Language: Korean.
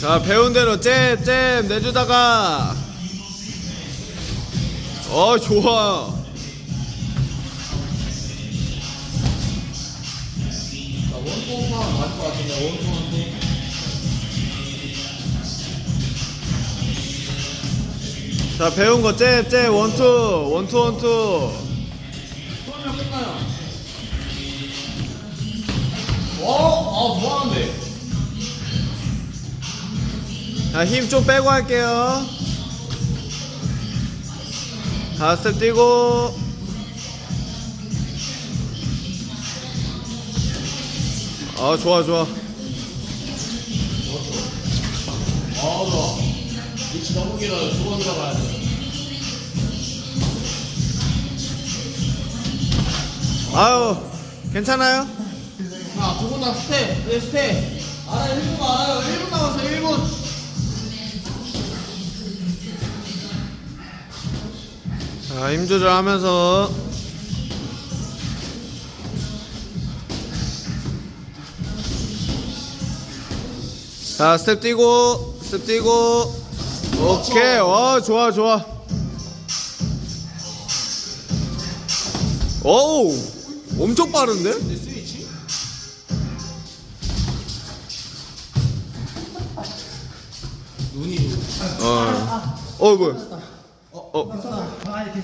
자 배운 대로 잽잽 내주다가 어 좋아 자, 배운 거 잽잽 원투 원투 원투 그러면. 와, 아, 좋아하는데. 자 힘 좀 빼고 할게요 자 스텝 뛰고 아 좋아 좋아 아, 좋아. 위치 너무 길어요. 두 번 들어가야 돼. 아유 괜찮아요? 자, 두분다 스텝. 네, 스텝. 알아요, 1분 알아요. 1분 남았어요, 1분. 자 힘 조절하면서 자 스텝 뛰고 스텝 뛰고 오케이 어 좋아 좋아 오우 엄청 빠른데? 눈이. 어. 어, 뭐야? 어, 아, 아니 괜찮아.